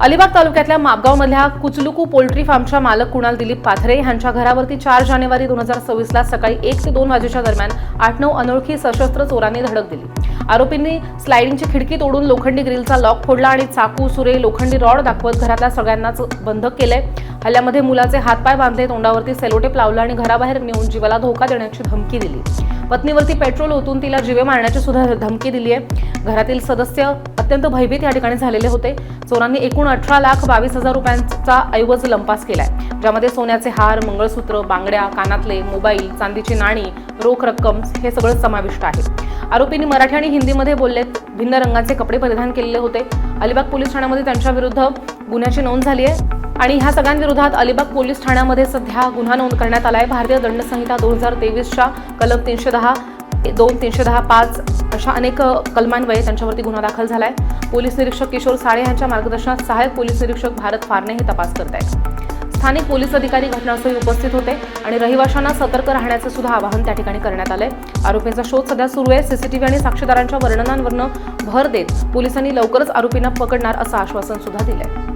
अलिबाग तालुक्यातल्या मापगावमधल्या कुचलुकू पोल्ट्री फार्मच्या मालक कुणाल दिलीप पाथरे यांच्या घरावरती चार जानेवारी दोन हजार सव्वीसला सकाळी एक ते दोन वाजेच्या दरम्यान आठ नऊ अनोळखी सशस्त्र चोरांनी धडक दिली. आरोपींनी स्लायडिंगची खिडकी तोडून लोखंडी ग्रिलचा लॉक फोडला आणि चाकू सुरे लोखंडी रॉड दाखवत घरातल्या सगळ्यांनाच बंधक केलंय. हल्ल्यामध्ये मुलाचे हातपाय बांधले तोंडावरती सेलोटेप लावलं आणि घराबाहेर नेऊन जीवाला धोका देण्याची धमकी दिली. पत्नीवरती पेट्रोल ओतून तिला जीवे मारण्याची सुद्धा धमकी दिली आहे. घरातील सदस्य अत्यंत भयभीत या ठिकाणी झालेले होते. चोरांनी एकूण अठरा लाख बावीस हजार रुपयांचा ऐवज लंपास केलाय. ज्यामध्ये सोन्याचे हार मंगळसूत्र बांगड्या कानातले मोबाईल चांदीची नाणी रोख रक्कम हे सगळं समाविष्ट आहे. आरोपींनी मराठी आणि हिंदीमध्ये बोललेत. भिन्न रंगाचे कपडे परिधान केलेले होते. अलिबाग पोलीस ठाण्यामध्ये त्यांच्या विरुद्ध गुन्ह्याची नोंद झाली आहे. आणि ह्या सगळ्यांविरोधात अलिबाग पोलीस ठाण्यामध्ये सध्या गुन्हा नोंद करण्यात आला आहे भारतीय दंडसंहिता दोन हजार तेवीसच्या कलम तीनशे दहा दोन तीनशे दहा पाच अशा अनेक अ, कलमान्वये त्यांच्यावरती गुन्हा दाखल झाला आहे पोलीस निरीक्षक किशोर साळे यांच्या मार्गदर्शनात सहाय्यक पोलीस निरीक्षक भारत फारणे हे तपास करत आहेत स्थानिक पोलीस अधिकारी घटनास्थळी उपस्थित होते आणि रहिवाशांना सतर्क राहण्याचं सुद्धा आवाहन त्या ठिकाणी करण्यात आलंय. आरोपींचा शोध सध्या सुरू आहे. सीसीटीव्ही आणि साक्षीदारांच्या वर्णनांवरनं भर देत पोलिसांनी लवकरच आरोपींना पकडणार असं आश्वासन सुद्धा दिलंय.